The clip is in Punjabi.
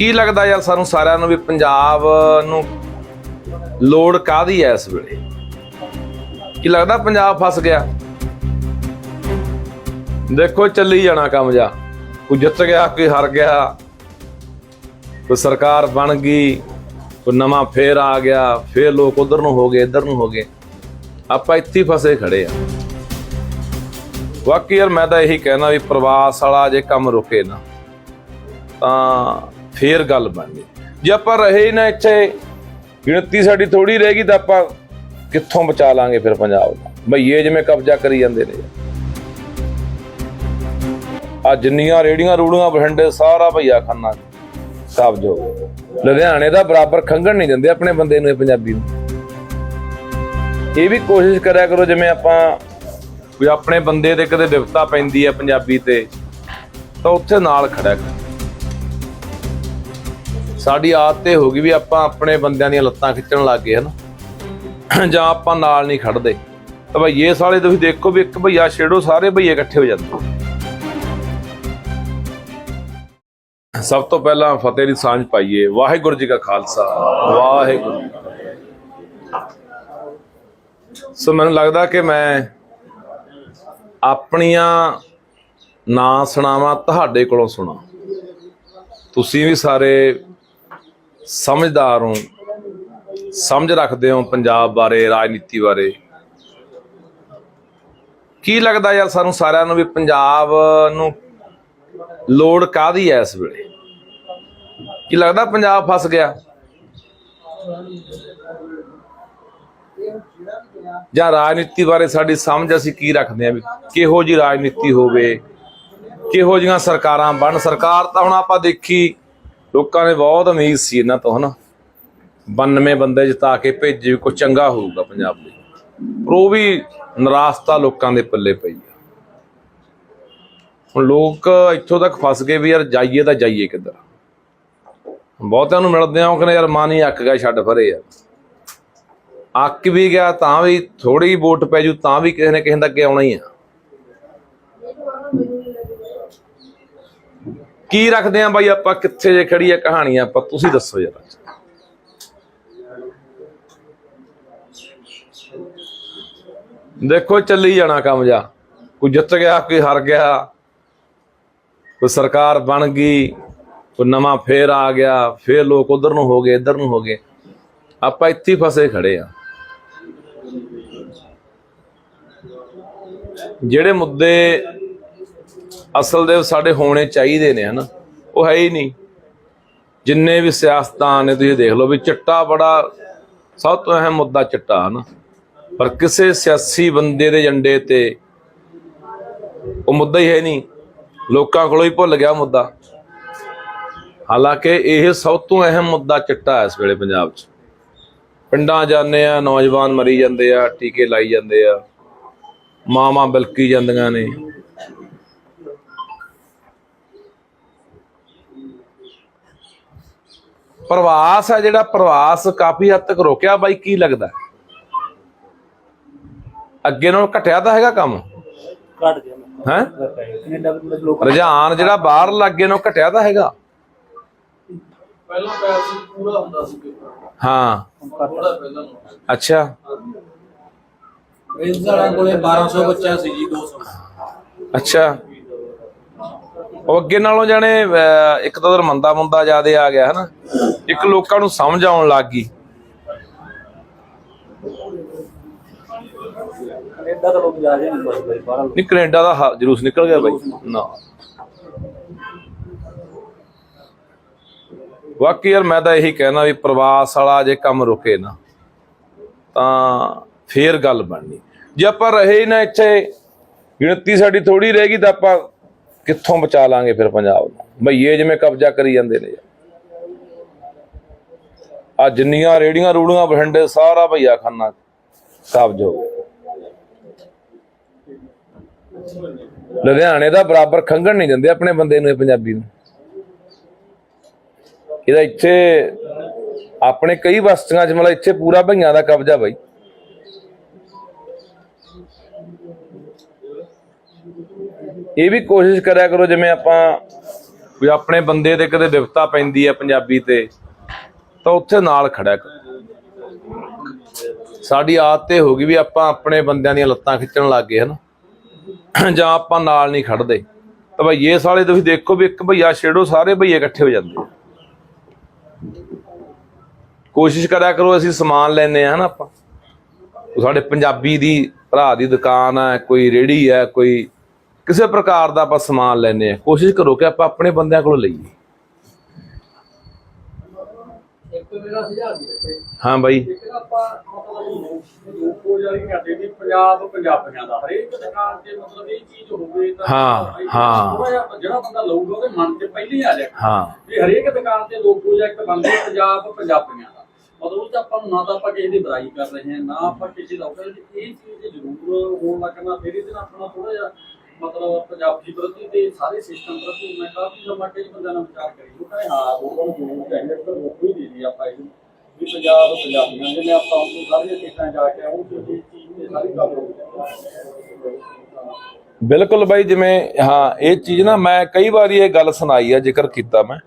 ਕੀ ਲੱਗਦਾ ਯਾਰ ਸਾਨੂੰ ਸਾਰਿਆਂ ਨੂੰ ਵੀ ਪੰਜਾਬ ਨੂੰ ਲੋੜ ਕਾਦੀ ਐ ਇਸ ਵੇਲੇ? ਕੀ ਲੱਗਦਾ ਪੰਜਾਬ ਫਸ ਗਿਆ? ਦੇਖੋ ਚੱਲੀ ਜਾਣਾ ਕੰਮ ਜਾ। ਕੋਈ ਜਿੱਤ ਗਿਆ, ਕੋਈ ਹਾਰ ਗਿਆ, ਕੋਈ ਸਰਕਾਰ ਬਣ ਗਈ, ਕੋਈ ਨਵਾਂ ਫੇਰ ਆ ਗਿਆ, ਫੇਰ ਲੋਕ ਉਧਰ ਨੂੰ ਹੋ ਗਏ, ਇੱਧਰ ਨੂੰ ਹੋ ਗਏ। ਆਪਾਂ ਇੱਥੇ ਫਸੇ ਖੜੇ ਆ। ਵਾਕਈ ਯਾਰ ਮੈਂ ਤਾਂ ਇਹੀ ਕਹਿਣਾ ਵੀ ਪ੍ਰਵਾਸ ਵਾਲਾ ਜੇ ਕੰਮ ਰੁਕੇ ਨਾ, ਤਾਂ ਫੇਰ ਗੱਲ ਬਣਨੀ ਜੇ ਆਪਾਂ ਰਹੇ ਹੀ ਨਾ ਇੱਥੇ, ਗਿਣਤੀ ਸਾਡੀ ਥੋੜੀ ਰਹੇਗੀ ਤਾਂ ਆਪਾਂ ਕਿੱਥੋਂ ਬਚਾ ਲਾਂਗੇ ਫਿਰ ਪੰਜਾਬ ਦਾ ਭਈਏ ਜਿਵੇਂ ਕਬਜ਼ਾ ਕਰੀ ਜਾਂਦੇ ਨੇ। ਆ ਜਿੰਨੀਆਂ ਰੇੜੀਆਂ ਰੂੜੀਆਂ ਬਠਿੰਡੇ ਸਾਰਾ ਭਈਆ ਖਾਨਾ ਕਬਜ਼। ਹੋ ਲੁਧਿਆਣੇ ਦਾ ਬਰਾਬਰ ਖੰਗਣ ਨਹੀਂ ਦਿੰਦੇ ਆਪਣੇ ਬੰਦੇ ਨੂੰ ਇਹ ਪੰਜਾਬੀ ਨੂੰ। ਇਹ ਵੀ ਕੋਸ਼ਿਸ਼ ਕਰਿਆ ਕਰੋ ਜਿਵੇਂ ਆਪਾਂ ਕੋਈ ਆਪਣੇ ਬੰਦੇ ਤੇ ਕਦੇ ਵਿਪਤਾ ਪੈਂਦੀ ਹੈ ਪੰਜਾਬੀ ਤੇ, ਤਾਂ ਉੱਥੇ ਨਾਲ ਖੜਾ ਕਰ। ਸਾਡੀ ਆਦਤ ਇਹ ਹੋ ਗਈ ਵੀ ਆਪਾਂ ਆਪਣੇ ਬੰਦਿਆਂ ਦੀਆਂ ਲੱਤਾਂ ਖਿੱਚਣ ਲੱਗ ਗਏ, ਹਨ? ਜਾਂ ਆਪਾਂ ਨਾਲ ਨਹੀਂ ਖੜਦੇ। ਤਾਂ ਭਈਏ ਸਾਲੇ ਤੁਸੀਂ ਦੇਖੋ ਵੀ ਇੱਕ ਭਈਆ ਛੇੜੋ, ਸਾਰੇ ਭਈਏ ਇਕੱਠੇ ਹੋ ਜਾਂਦੇ। ਸਭ ਤੋਂ ਪਹਿਲਾਂ ਫਤਿਹ ਦੀ ਸਾਂਝ ਪਾਈਏ। ਵਾਹਿਗੁਰੂ ਜੀ ਕਾ ਖਾਲਸਾ। ਵਾਹਿਗੁਰੂ ਸੋ ਮੈਨੂੰ ਲੱਗਦਾ ਕਿ ਮੈਂ ਆਪਣੀਆਂ ਨਾ ਸੁਣਾਵਾਂ ਤੁਹਾਡੇ ਕੋਲੋਂ ਸੁਣਾ। ਤੁਸੀਂ ਵੀ ਸਾਰੇ ਸਮਝਦਾਰ ਹੋ, ਸਮਝ ਰੱਖਦੇ ਹੋ ਪੰਜਾਬ ਬਾਰੇ, ਰਾਜਨੀਤੀ ਬਾਰੇ। ਕੀ ਲੱਗਦਾ ਯਾਰ ਸਾਨੂੰ ਸਾਰਿਆਂ ਨੂੰ ਵੀ ਪੰਜਾਬ ਨੂੰ ਲੋੜ ਕਾਦੀ ਐ ਇਸ ਵੇਲੇ? ਕੀ ਲੱਗਦਾ ਪੰਜਾਬ ਫਸ ਗਿਆ? ਜਾਂ ਰਾਜਨੀਤੀ ਬਾਰੇ ਸਾਡੀ ਸਮਝ ਅਸੀਂ ਕੀ ਰੱਖਦੇ ਆ ਵੀ ਕਿਹੋ ਜੀ ਰਾਜਨੀਤੀ ਹੋਵੇ, ਕਿਹੋ ਜੀਆਂ ਸਰਕਾਰਾਂ ਬਣ, ਸਰਕਾਰ ਤਾਂ ਹੁਣ ਆਪਾਂ ਦੇਖੀ ਲੋਕਾਂ ਨੇ ਬਹੁਤ ਉਮੀਦ ਸੀ ਇਹਨਾਂ ਤੋਂ, ਹਨਾ? 92 ਬੰਦੇ ਜਿਤਾ ਕੇ ਭੇਜੇ, ਕੋਈ ਚੰਗਾ ਹੋਊਗਾ ਪੰਜਾਬ ਲਈ। ਪਰ ਉਹ ਵੀ ਨਿਰਾਸ਼ਤਾ ਲੋਕਾਂ ਦੇ ਪੱਲੇ ਪਈ ਆ। ਹੁਣ ਲੋਕ ਇੱਥੋਂ ਤੱਕ ਫਸ ਗਏ ਵੀ ਯਾਰ ਜਾਈਏ ਤਾਂ ਜਾਈਏ ਕਿੱਧਰ? ਬਹੁਤਿਆਂ ਨੂੰ ਮਿਲਦੇ ਆ ਉਹ ਕਹਿੰਦੇ, ਯਾਰ ਮਨ ਹੀ ਅੱਕ ਗਿਆ, ਛੱਡ ਫਰੇ ਯਾਰ ਅੱਕ ਵੀ ਗਿਆ ਤਾਂ ਵੀ ਥੋੜੀ ਵੋਟ ਪੈ ਜੂ, ਤਾਂ ਵੀ ਕਿਸੇ ਨੇ ਕਿਸੇ ਦਾ ਅੱਗੇ ਆਉਣਾ ਹੀ ਆ। ਕੀ ਰੱਖਦੇ ਆ ਬਾਈ ਆਪਾਂ? ਕਿੱਥੇ ਜੇ ਖੜੀ ਆ ਕਹਾਣੀ ਆਪਾਂ? ਤੁਸੀਂ ਦੱਸੋ ਯਾਰ ਦੇਖੋ, ਚੱਲੀ ਜਾਣਾ ਕੰਮ ਜਾ। ਕੋਈ ਜਿੱਤ ਗਿਆ, ਕੋਈ ਹਾਰ ਗਿਆ, ਕੋਈ ਸਰਕਾਰ ਬਣ ਗਈ, ਕੋਈ ਨਵਾਂ ਫੇਰ ਆ ਗਿਆ, ਫੇਰ ਲੋਕ ਉਧਰ ਨੂੰ ਹੋ ਗਏ, ਇੱਧਰ ਨੂੰ ਹੋ ਗਏ। ਆਪਾਂ ਇੱਥੇ ਫਸੇ ਖੜੇ ਆ। ਜਿਹੜੇ ਮੁੱਦੇ ਅਸਲ ਦੇ ਸਾਡੇ ਹੋਣੇ ਚਾਹੀਦੇ ਨੇ, ਹਨਾ? ਉਹ ਹੈ ਹੀ ਨਹੀਂ। ਜਿੰਨੇ ਵੀ ਸਿਆਸਤਦਾਨ ਨੇ, ਤੁਸੀਂ ਦੇਖ ਲਓ ਵੀ ਚਿੱਟਾ ਬੜਾ ਸਭ ਤੋਂ ਅਹਿਮ ਮੁੱਦਾ ਚਿੱਟਾ, ਹਨਾ? ਪਰ ਕਿਸੇ ਸਿਆਸੀ ਬੰਦੇ ਦੇ ਏਜੰਡੇ ਤੇ ਉਹ ਮੁੱਦਾ ਹੀ ਹੈ ਨਹੀਂ। ਲੋਕਾਂ ਕੋਲੋਂ ਹੀ ਭੁੱਲ ਗਿਆ ਮੁੱਦਾ। ਹਾਲਾਂਕਿ ਇਹ ਸਭ ਤੋਂ ਅਹਿਮ ਮੁੱਦਾ ਚਿੱਟਾ ਹੈ ਇਸ ਵੇਲੇ ਪੰਜਾਬ 'ਚ। ਪਿੰਡਾਂ ਜਾਂਦੇ ਆ, ਨੌਜਵਾਨ ਮਰੀ ਜਾਂਦੇ ਆ, ਟੀਕੇ ਲਾਈ ਜਾਂਦੇ ਆ, ਮਾਵਾਂ ਬਲਕੀ ਜਾਂਦੀਆਂ ਨੇ। ਪ੍ਰਵਾਸ ਹੈ ਜਿਹੜਾ ਪ੍ਰਵਾਸ ਕਾਫੀ ਹੱਦ ਤੱਕ ਰੋਕਿਆ। ਬਾਈ ਕੀ ਲੱਗਦਾ? ਅੱਗੇ ਨਾਲੋਂ ਘਟਿਆ ਤਾਂ ਹੈਗਾ ਕੰਮ? ਘਟ ਗਿਆ। ਹੈ? ਰੁਝਾਨ ਜਿਹੜਾ ਬਾਹਰ ਲੱਗੇ ਨਾਲੋਂ ਘਟਿਆ ਤਾਂ ਹੈਗਾ। ਪਹਿਲਾਂ ਪੈਸੇ ਪੂਰਾ ਹੁੰਦਾ ਸੀ ਹਾਂ। ਥੋੜਾ ਪਹਿਲਾਂ ਨੂੰ ਅੱਛਾ। ਵਾਲਾ ਕੋਲੇ 1200 ਬੱਚਾ ਸੀ ਜੀ 200 ਅੱਛਾ। ਉਹ ਅੱਗੇ ਨਾਲੋਂ ਜਾਣੇ ਇੱਕ ਤਾਂ ਉਧਰ ਮੰਦਾ ਮੁੰਦਾ ਜਿਆਦੇ ਆ ਗਿਆ ਹਨਾ? ਇੱਕ ਲੋਕਾਂ ਨੂੰ ਸਮਝ ਆਉਣ ਲੱਗ ਗਈ। ਕੈਨੇਡਾ ਦੇ ਲੋਕ ਜਾ ਰਹੇ ਨੇ ਬਸ ਬਈ ਬਾਹਰ। ਨਹੀਂ ਕੈਨੇਡਾ ਦਾ ਹਾ- ਜਲੂਸ ਨਿਕਲ ਗਿਆ ਬਾਈ। ਨਾ। ਵਾਕਈ ਯਾਰ ਮੈਂ ਤਾਂ ਇਹੀ ਕਹਿਣਾ ਵੀ ਪ੍ਰਵਾਸ ਵਾਲਾ ਜੇ ਕੰਮ ਰੁਕੇ ਨਾ ਤਾਂ ਫੇਰ ਗੱਲ ਬਣਨੀ। ਜੇ ਆਪਾਂ ਰਹੇ ਨਾ ਇੱਥੇ ਗਿਣਤੀ ਸਾਡੀ ਥੋੜੀ ਰਹੇਗੀ ਤਾਂ ਆਪਾਂ ਕਿੱਥੋਂ ਬਚਾ ਲਾਂਗੇ ਫਿਰ ਪੰਜਾਬ ਨੂੰ? ਭਈਏ ਜਿਵੇਂ ਕਬਜ਼ਾ ਕਰੀ ਜਾਂਦੇ ਨੇ। ਆ ਜਿੰਨੀਆਂ ਰੇੜੀਆਂ ਰੂੜੀਆਂ ਬਠਿੰਡੇ ਸਾਰਾ ਭਈਆ ਖਾਨਾ ਕਬਜ਼ ਹੋ ਲੁਧਿਆਣੇ ਦਾ ਬਰਾਬਰ ਖੰਗਣ ਨਹੀਂ ਦਿੰਦੇ ਆਪਣੇ ਬੰਦੇ ਨੂੰ ਇਹ ਪੰਜਾਬੀ ਨੂੰ। ਇਹਦਾ ਇੱਥੇ ਆਪਣੇ ਕਈ ਬਸਤੀਆਂ 'ਚ ਮਤਲਬ ਇੱਥੇ ਪੂਰਾ ਭਈਆਂ ਦਾ ਕਬਜ਼ਾ ਬਈ। ਇਹ ਵੀ ਕੋਸ਼ਿਸ਼ ਕਰਿਆ ਕਰੋ ਜਿਵੇਂ ਆਪਾਂ ਵੀ ਆਪਣੇ ਬੰਦੇ ਤੇ ਕਦੇ ਵਿਪਤਾ ਪੈਂਦੀ ਹੈ ਪੰਜਾਬੀ ਤੇ, ਤਾਂ ਉੱਥੇ ਨਾਲ ਖੜਾ ਕਰ। ਸਾਡੀ ਆਦਤ ਇਹ ਹੋ ਗਈ ਵੀ ਆਪਾਂ ਆਪਣੇ ਬੰਦਿਆਂ ਦੀਆਂ ਲੱਤਾਂ ਖਿੱਚਣ ਲੱਗ ਗਏ, ਹਨ? ਜਾਂ ਆਪਾਂ ਨਾਲ ਨਹੀਂ ਖੜਦੇ। ਤਾਂ ਭਈਏ ਸਾਲੇ ਤੁਸੀਂ ਦੇਖੋ ਵੀ ਇੱਕ ਭਈਆ ਛੇੜੋ, ਸਾਰੇ ਭਈਏ ਇਕੱਠੇ ਹੋ ਜਾਂਦੇ ਕੋਸ਼ਿਸ਼ ਕਰਿਆ ਕਰੋ ਅਸੀਂ ਸਮਾਨ ਲੈਨੇ ਆ ਹਨਾ ਆਪਾਂ। ਸਾਡੇ ਪੰਜਾਬੀ ਦੀ ਭਰਾ ਦੀ ਦੁਕਾਨ ਹੈ, ਕੋਈ ਰੇੜੀ ਹੈ, ਕੋਈ ਕਿਸੇ ਪ੍ਰਕਾਰ ਦਾ ਆਪਾਂ ਸਮਾਨ ਲੈਨੇ ਆ ਕੋਸ਼ਿਸ਼ ਕਰੋ ਕਿ ਆਪਾਂ ਆਪਣੇ ਬੰਦਿਆਂ ਕੋਲੋਂ ਲਈਏ। ਹੈ ਬਾਈ। ਹਾਂ, ਹਾਂ। ਥੋੜ੍ਹਾ ਜਿਹਾ ਜਿਹੜਾ ਬੰਦਾ ਲਊਗਾ ਉਹਦੇ ਮਨ ਤੇ ਪਹਿਲੇ ਹੀ ਆ ਜਾਏ ਹਾਂ। ਵੀ ਹਰੇਕ ਦੁਕਾਨ ਤੇ ਲੋਕੋ ਜਾਂ ਇੱਕ ਬੰਦੇ ਪੰਜਾਬ ਪੰਜਾਬੀਆਂ ਦਾ। ਮਤਲਬ ਉਹ 'ਚ ਆਪਾਂ ਨੂੰ ਨਾ ਤਾਂ ਆਪਾਂ ਕਿਸੇ ਦੀ ਬੁਰਾਈ ਕਰ ਰਹੇ ਹਾਂ ਨਾ ਆਪਾਂ ਕਿਸੇ ਦਾ ਇਹ ਚੀਜ਼ ਜ਼ਰੂਰ ਹੋਣ ਲੱਗਣਾ ਫਿਰ ਇਹਦੇ ਨਾਲ ਆਪਣਾ ਥੋੜਾ ਜਿਹਾ ਮਤਲਬ ਪੰਜਾਬੀ ਪ੍ਰਤੀ ਤੇ ਸਾਰੇ ਸਿਸਟਮ ਪ੍ਰਤੀ ਮੈਂ ਕਾਫੀ ਸਮਾਂ ਕਈ ਬੰਦਿਆਂ ਨਾਲ ਵਿਚਾਰ ਕਰੀ। ਉਹ ਕਹਿੰਦੇ, ਹਾਂ ਲੋਕਾਂ ਨੂੰ ਜ਼ਰੂਰ ਚਾਹੀਦਾ ਤਾਂ ਲੋਕੋ ਹੀ ਦੇ ਦੀ ਆਪਾਂ ਇਹਨੂੰ। ਵੀ ਪੰਜਾਬ, ਪੰਜਾਬੀਆਂ ਜਿਵੇਂ ਆਪਾਂ ਹੁਣ ਸਾਰੀਆਂ ਸਟੇਟਾਂ ਜਾ ਕੇ ਆਉਂ ਤੇ ਚੀਜ਼ ਤੇ ਸਾਰੀ ਗੱਲ ਹੋ ਬਿਲਕੁਲ ਬਾਈ, ਜਿਵੇਂ, ਹਾਂ, ਇਹ ਚੀਜ਼ ਨਾ ਮੈਂ ਕਈ ਵਾਰੀ ਇਹ ਗੱਲ ਸੁਣਾਈ ਆ, ਜ਼ਿਕਰ ਕੀਤਾ ਮੈਂ।